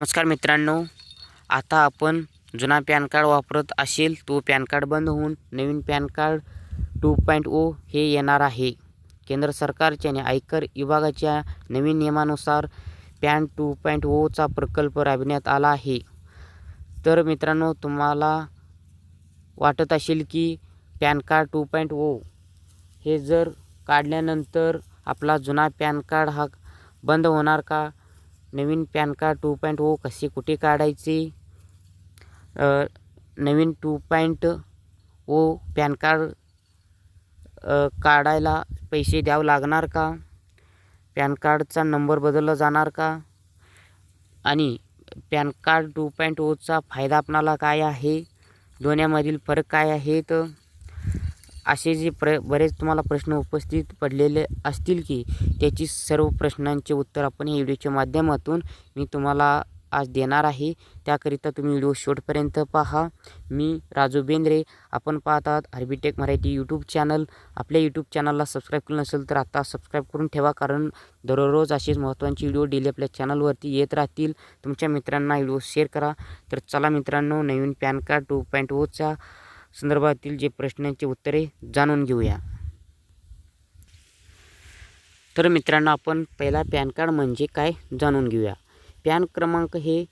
नमस्कार मित्रांनो आता आपण जुना पॅन कार्ड वापरत असेल तो पॅन कार्ड बंद होऊन नवीन PAN card two point O हे येणार आहे. केंद्र सरकारच्या आणि आयकर विभागाच्या नवीन नियमानुसार पॅन टू पॉईंट ओचा प्रकल्प राबविण्यात आला आहे. तर मित्रांनो तुम्हाला वाटत असेल की PAN card two point O हे जर काढल्यानंतर आपला जुना पॅन कार्ड हा बंद होणार का? नवीन PAN card two point O कसे कुठे काढायचे? नवीन two point O PAN card काढायला पैसे द्यावं लागणार का? पॅन कार्डचा नंबर बदलला जाणार का? आणि पॅन कार्ड टू पॉईंट ओचा फायदा आपणाला काय आहे? दोन्हीमधील फरक काय आहेत? असे जे प्र बरेच तुम्हाला प्रश्न उपस्थित पडलेले असतील की त्याची सर्व प्रश्नांचे उत्तर आपण या व्हिडिओच्या माध्यमातून मी तुम्हाला आज देणार आहे. त्याकरिता तुम्ही व्हिडिओ शेवटपर्यंत पहा. मी राजू बेंद्रे. आपण पाहतात Arbitech Arbitech Marathi YouTube channel आपल्या यूट्यूब चॅनलला सबस्क्राईब केलं नसेल तर आता सबस्क्राईब करून ठेवा कारण दररोज असेच महत्त्वाचे व्हिडिओ डेली आपल्या चॅनलवरती येत राहतील. तुमच्या मित्रांना व्हिडिओ शेअर करा. तर चला मित्रांनो नवीन पॅन कार्ड टू पॉईंट ओचा संदर्भातील जे प्रश्नांची उत्तरे जाणून घेऊया. तर मित्रांनो आपण पहिला पॅन कार्ड म्हणजे काय जाणून घेऊया. पॅन क्रमांक हे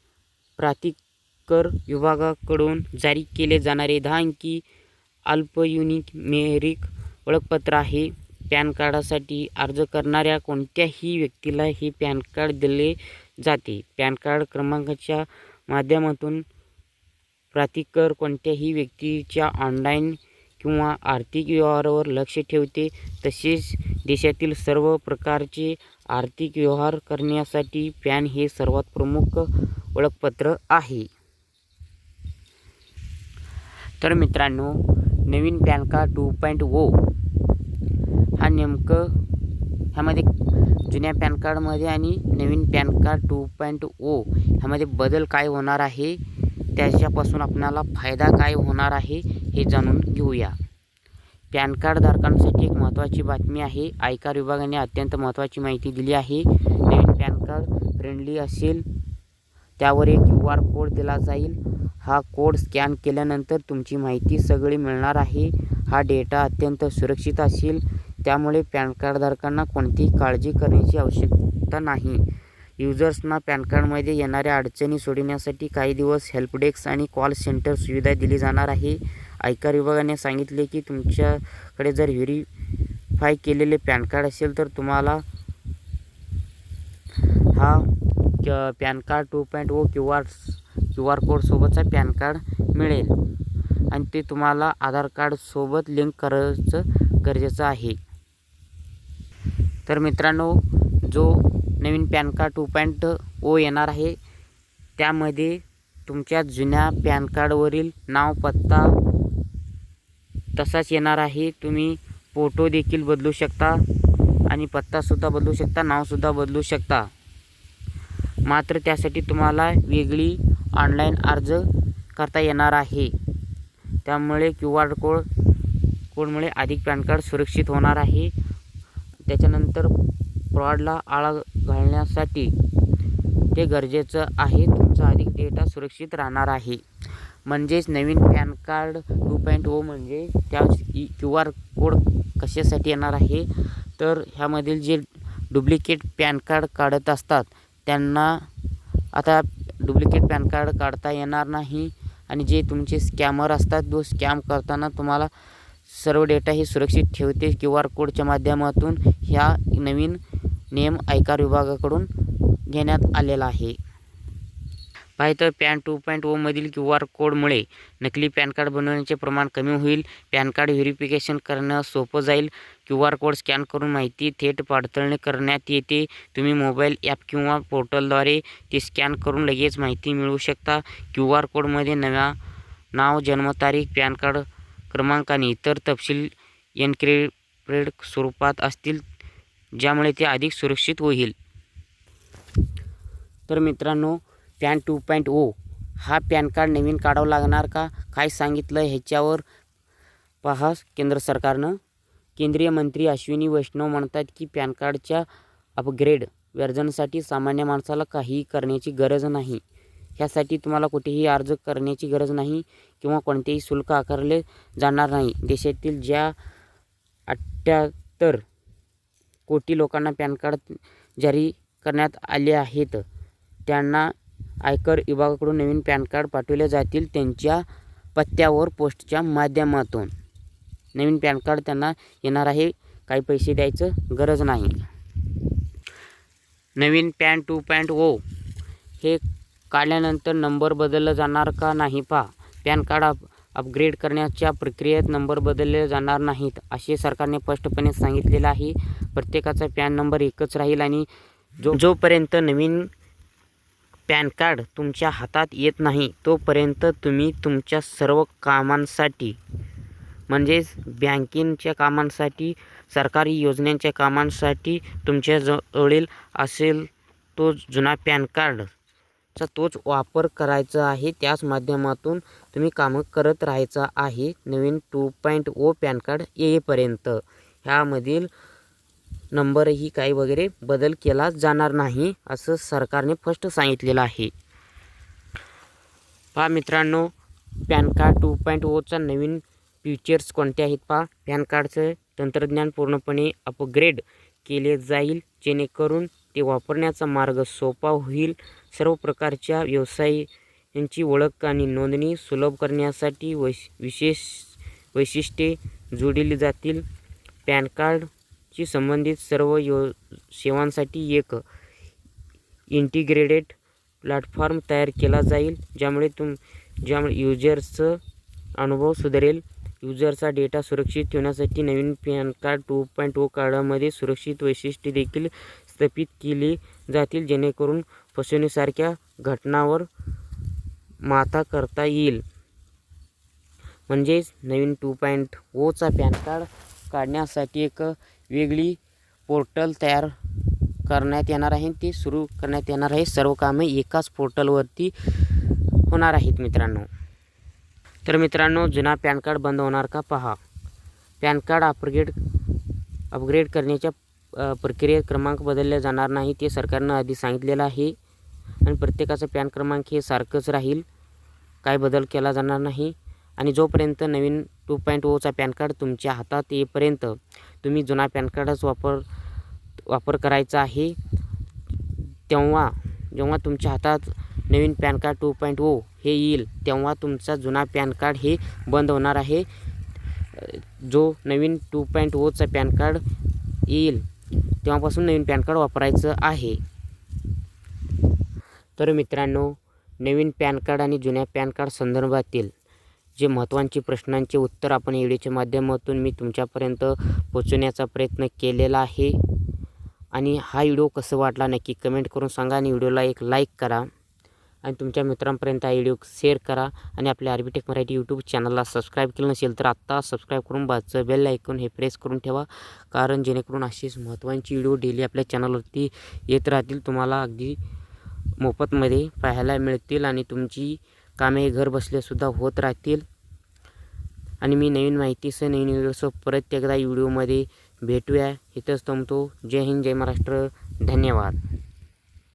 प्राधिकर विभागाकडून जारी केले जाणारे दहा अंकी अल्पयुनिमेरिक ओळखपत्र आहे. पॅन कार्डासाठी अर्ज करणाऱ्या कोणत्याही व्यक्तीला हे पॅन कार्ड दिले जाते. पॅन कार्ड क्रमांकाच्या माध्यमातून प्राधिकर कोणत्याही व्यक्तीच्या ऑनलाईन किंवा आर्थिक व्यवहारावर लक्ष ठेवते. तसेच देशातील सर्व प्रकारचे आर्थिक व्यवहार करण्यासाठी पॅन हे सर्वात प्रमुख ओळखपत्र आहे. तर मित्रांनो नवीन pan card two point O हा नेमकं ह्यामध्ये जुन्या पॅन कार्डमध्ये आणि नवीन pan card two point O ह्यामध्ये बदल काय होणार आहे? त्याच्यापासून आपल्याला फायदा काय होणार आहे हे जाणून घेऊया. पॅन कार्ड धारकांसाठी एक महत्त्वाची बातमी आहे. आयकर विभागाने अत्यंत महत्त्वाची माहिती दिली आहे. नवीन पॅन कार्ड फ्रेंडली असेल त्यावर एक क्यू आर कोड दिला जाईल. हा कोड स्कॅन केल्यानंतर तुमची माहिती सगळी मिळणार आहे. हा डेटा अत्यंत सुरक्षित असेल. त्यामुळे पॅन कार्डधारकांना कोणतीही काळजी करण्याची आवश्यकता नाही. युजर्सना पॅन कार्डमध्ये येणाऱ्या अडचणी सोडवण्यासाठी काही दिवस हेल्पडेस्क आणि कॉल सेंटर सुविधा दिली जाणार आहे. आयकर विभागाने सांगितले की तुमच्याकडे जर व्हेरीफाय केलेले पॅन कार्ड असेल तर तुम्हाला हा क- PAN card two point O Q R Q R कोडसोबतचा PAN card मिळेल. आणि ते तुम्हाला आधार कार्डसोबत लिंक करायचं गरजेचं आहे. तर मित्रांनो जो नवीन PAN card two point O येणार आहे. त्यामध्ये तुमच्या जुन्या पॅन कार्डवरील नाव पत्ता तसाच येणार आहे. तुम्ही फोटो देखील बदलू शकता आणि पत्तासुद्धा बदलू शकता नावसुद्धा बदलू शकता. मात्र त्यासाठी तुम्हाला वेगळी ऑनलाईन अर्ज करता येणार आहे. त्यामुळे क्यू आर कोड कोडमुळे अधिक पॅन कार्ड सुरक्षित होणार आहे. त्याच्यानंतर फ्रॉडला आळा घालण्यासाठी ते गरजेचं आहे. तुमचा अधिक डेटा सुरक्षित राहणार आहे. म्हणजेच नवीन PAN card two point O म्हणजे त्या क्यू आर कोड कशासाठी येणार आहे? तर ह्यामधील जे डुप्लिकेट पॅन कार्ड काढत असतात त्यांना आता डुप्लिकेट पॅन कार्ड काढता येणार नाही. आणि जे तुमचे स्कॅमर असतात तो स्कॅम करताना तुम्हाला सर्व डेटा हे सुरक्षित ठेवते. क्यू आर कोडच्या माध्यमातून ह्या नवीन नियम आयकर विभागाकडून घेण्यात आलेला आहे. पाहिजे पॅन टू पॉईंट ओमधील क्यू आर कोडमुळे नकली पॅन कार्ड बनवण्याचे प्रमाण कमी होईल. पॅन कार्ड व्हेरिफिकेशन करणं सोपं जाईल. क्यू आर कोड स्कॅन करून माहिती थेट पडताळणी करण्यात येते. तुम्ही मोबाईल ॲप किंवा पोर्टलद्वारे ते स्कॅन करून लगेच माहिती मिळवू शकता. क्यू आर कोडमध्ये नव्या नाव जन्मतारीख पॅन कार्ड क्रमांक आणि इतर तपशील एन्क्रिप्टेड स्वरूपात असतील. ज्यामुळे ते अधिक सुरक्षित होईल. तर मित्रांनो पॅन टू पॉईंट ओ हा पॅन कार्ड नवीन काढावं लागणार का? काय सांगितलं ह्याच्यावर? पहा केंद्र सरकारनं. केंद्रीय मंत्री अश्विनी वैष्णव म्हणतात की पॅन कार्डच्या अपग्रेड व्हर्जनसाठी सामान्य माणसाला काहीही करण्याची गरज नाही. ह्यासाठी तुम्हाला कुठेही अर्ज करण्याची गरज नाही किंवा कोणतेही शुल्क आकारले जाणार नाही. देशातील ज्या अठ्ठ्याहत्तर कोटी लोकांना पॅन कार्ड जारी करण्यात आले आहेत. त्यांना आयकर विभागाकडून नवीन पॅन कार्ड पाठवले जातील त्यांच्या पत्त्यावर पोस्टच्या माध्यमातून. नवीन पॅन कार्ड त्यांना येणार आहे काही पैसे द्यायचं गरज नाही. नवीन पॅन टू पॉईंट ओ हे काढल्यानंतर नंबर बदलला जाणार का नाही पहा. पॅन कार्ड आप अपग्रेड करण्याच्या प्रक्रियेत नंबर बदलले जाणार नाहीत असे सरकारने स्पष्टपणे सांगितलेलं आहे. प्रत्येकाचा पॅन नंबर एकच राहील आणि जो जोपर्यंत नवीन पॅन कार्ड तुमच्या हातात येत नाही तोपर्यंत तुम्ही तुमच्या सर्व कामांसाठी म्हणजेच बँकिंगच्या कामांसाठी सरकारी योजनांच्या कामांसाठी तुमच्या जवळील असेल तो जुना पॅन कार्ड चा तोच वापर करायचा आहे. त्याच माध्यमातून तुम्ही कामं करत राहायचं आहे. नवीन two point O PAN card येईपर्यंत. ह्यामधील नंबरही काही वगैरे बदल केला जाणार नाही असं सरकारने फर्स्ट सांगितलेलं आहे. पहा मित्रांनो पॅन कार्ड टू पॉईंट ओचा नवीन फीचर्स कोणते आहेत पहा. पॅन कार्डचं तंत्रज्ञान पूर्णपणे अपग्रेड केले जाईल जेणेकरून ते वापरण्याचा मार्ग सोपा होईल. सर्व प्रकारच्या व्यवसायांची ओळख आणि नोंदणी सुलभ करण्यासाठी वैश विशेष वैशिष्ट्ये जोडली जातील. पॅन कार्डशी संबंधित सर्व यो सेवांसाठी एक इंटिग्रेटेड प्लॅटफॉर्म तयार केला जाईल ज्यामुळे तुम ज्यामुळे युजर्सचं अनुभव सुधारेल. युजरचा डेटा सुरक्षित ठेवण्यासाठी नवीन PAN card two point O कार्डामध्ये सुरक्षित वैशिष्ट्ये देखील स्थापित केली जातील जेणेकरून फसवणुकीसारख्या घटनावर माता करता येईल. म्हणजेच नवीन टू पॉईंट ओचा पॅन कार्ड काढण्यासाठी एक वेगळी पोर्टल तयार करण्यात येणार आहे. ते सुरू करण्यात येणार आहे. सर्व कामे एकाच पोर्टलवरती होणार आहेत मित्रांनो. तर मित्रांनो जुना पॅन कार्ड बंद होणार का? पहा. पॅन कार्ड अपग्रेड अपग्रेड करण्याच्या प्रक्रियेत क्रमांक बदलले जाणार नाही ते सरकारनं आधी सांगितलेलं आहे. आणि प्रत्येकाचं पॅन क्रमांक हे सारखंच राहील. काय बदल केला जाणार नाही. आणि जोपर्यंत नवीन टू पॉईंट ओचा पॅन कार्ड तुमच्या हातात येईपर्यंत तुम्ही जुना पॅन कार्डच वापर वापर करायचा आहे. तेव्हा जेव्हा तुमच्या हातात नवीन PAN card two point O हे येईल तेव्हा तुमचा जुना पॅन कार्ड हे बंद होणार आहे. जो नवीन टू पॉईंट ओचा पॅन कार्ड येईल तेव्हापासून नवीन पॅन कार्ड वापरायचं आहे. तर मित्रांनो नवीन पॅन कार्ड आणि जुन्या पॅन कार्ड संदर्भातील जे महत्त्वाचे प्रश्नांचे उत्तर आपण या व्हिडिओच्या माध्यमातून मी तुमच्यापर्यंत पोचवण्याचा प्रयत्न केलेला आहे. आणि हा व्हिडिओ कसं वाटला नक्की कमेंट करून सांगा आणि व्हिडिओला एक लाईक करा. आणि तुमच्या मित्रांपर्यंत हा व्हिडिओ शेअर करा आणि आपल्या आर्बिटेक मराठी यूट्यूब चॅनलला सबस्क्राईब केलं नसेल तर आत्ता सबस्क्राईब करून बाजूचं बेल ऐकून हे प्रेस करून ठेवा. कारण जेणेकरून अशीच महत्त्वाची व्हिडिओ डेली आपल्या चॅनलवरती येत राहतील. तुम्हाला अगदी मोफतमध्ये पाहायला मिळतील आणि तुमची कामे घर बसल्यासुद्धा होत राहतील. आणि मी नवीन माहितीसह नवीन व्हिडिओसह परत एकदा व्हिडिओमध्ये भेटूया. इथंच थांबतो. जय हिंद जय महाराष्ट्र. धन्यवाद.